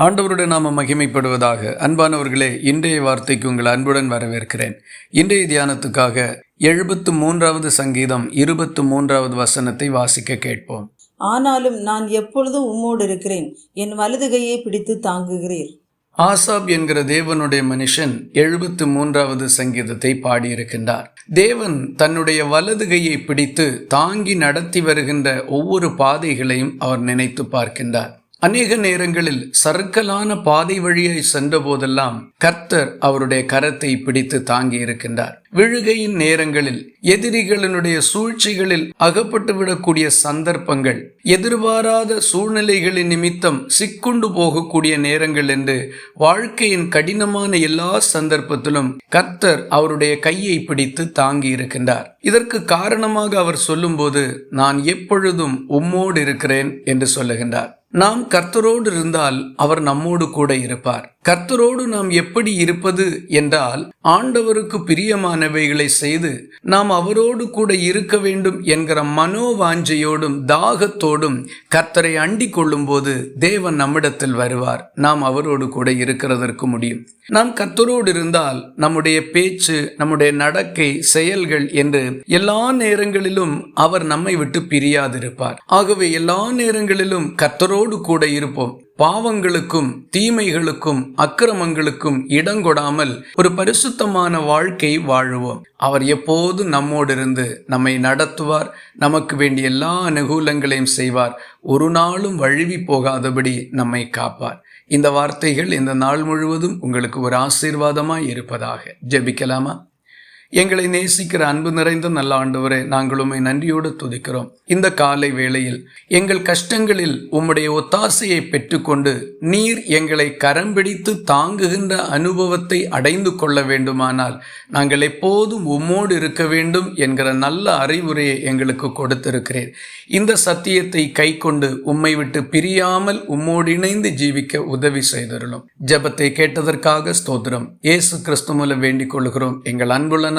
ஆண்டவருடைய நாம மகிமைப்படுவதாக அன்பானவர்களே இன்றைய வார்த்தைக்கு உங்கள் அன்புடன் வரவேற்கிறேன். இன்றைய தியானத்துக்காக எழுபத்து மூன்றாவது சங்கீதம் இருபத்து மூன்றாவது வசனத்தை வாசிக்க கேட்போம். ஆனாலும் நான் எப்பொழுதும் உம்மோடு இருக்கிறேன்? என் வலது கையை பிடித்து தாங்குகிறீர். ஆசாப் என்கிற தேவனுடைய மனுஷன் எழுபத்து மூன்றாவது சங்கீதத்தை பாடியிருக்கின்றார். தேவன் தன்னுடைய வலது கையை பிடித்து தாங்கி நடத்தி வருகின்ற ஒவ்வொரு பாதைகளையும் அவர் நினைத்து பார்க்கின்றார். அநேக நேரங்களில் சறுக்கலான பாதை வழியை சென்ற போதெல்லாம் கர்த்தர் அவருடைய கரத்தை பிடித்து தாங்கி இருக்கின்றார். விழுகையின் நேரங்களில் எதிரிகளினுடைய சூழ்ச்சிகளில் அகப்பட்டு விடக்கூடிய சந்தர்ப்பங்கள் எதிர்பாராத சூழ்நிலைகளின் நிமித்தம் சிக்குண்டு போகக்கூடிய நேரங்கள் என்று வாழ்க்கையின் கடினமான எல்லா சந்தர்ப்பத்திலும் கர்த்தர் அவருடைய கையை பிடித்து தாங்கி இருக்கின்றார். இதற்கு காரணமாக அவர் சொல்லும்போது நான் எப்பொழுதும் உம்மோடு இருக்கிறேன் என்று சொல்லுகின்றார். நாம் கர்த்தரோடு இருந்தால் அவர் நம்மோடு கூட இருப்பார். கர்த்தரோடு நாம் எப்படி இருப்பது என்றால் ஆண்டவருக்கு பிரியமானவைகளை செய்து நாம் அவரோடு கூட இருக்க வேண்டும் என்கிற மனோவாஞ்சையோடும் தாகத்தோடும் கர்த்தரை அண்டி கொள்ளும் போது தேவன் நம்மிடத்தில் வருவார். நாம் அவரோடு கூட இருக்கிறதற்கு முடியும். நாம் கர்த்தரோடு இருந்தால் நம்முடைய பேச்சு நம்முடைய நடக்கை செயல்கள் என்று எல்லா நேரங்களிலும் அவர் நம்மை விட்டு பிரியாதிருப்பார். ஆகவே எல்லா நேரங்களிலும் கர்த்தரோடு கூட இருப்போம். பாவங்களுக்கும் தீமைகளுக்கும் அக்கிரமங்களுக்கும் இடங்கொடாமல் ஒரு பரிசுத்தமான வாழ்க்கை வாழுவோம். அவர் எப்போதும் நம்மோடு இருந்து நம்மை நடத்துவார் நமக்கு வேண்டிய எல்லா அனுகூலங்களையும் செய்வார். ஒரு நாளும் வழுவி போகாதபடி நம்மை காப்பார். இந்த வார்த்தைகள் இந்த நாள் முழுவதும் உங்களுக்கு ஒரு ஆசீர்வாதமாய் இருப்பதாக. ஜெபிக்கலாமா? எங்களை நேசிக்கிற அன்பு நிறைந்த நல்ல ஆண்டவரே நாங்கள் உம்மை நன்றியோடு துதிக்கிறோம். இந்த காலை வேளையில் எங்கள் கஷ்டங்களில் உம்முடைய ஒத்தாசையை பெற்றுக்கொண்டு நீர் எங்களை கரம் பிடித்து தாங்குகின்ற அனுபவத்தை அடைந்து கொள்ள வேண்டுமானால் நாங்கள் எப்போதும் உம்மோடு இருக்க வேண்டும் என்கிற நல்ல அறிவுரையை எங்களுக்கு கொடுத்திருக்கிறேன். இந்த சத்தியத்தை கை கொண்டு உம்மை விட்டு பிரியாமல் உம்மோடு இணைந்து ஜீவிக்க உதவி செய்திருளும். ஜபத்தை கேட்டதற்காக ஸ்தோத்திரம். இயேசு கிறிஸ்து மூலம் வேண்டிக் கொள்கிறோம். எங்கள் அன்புள்ள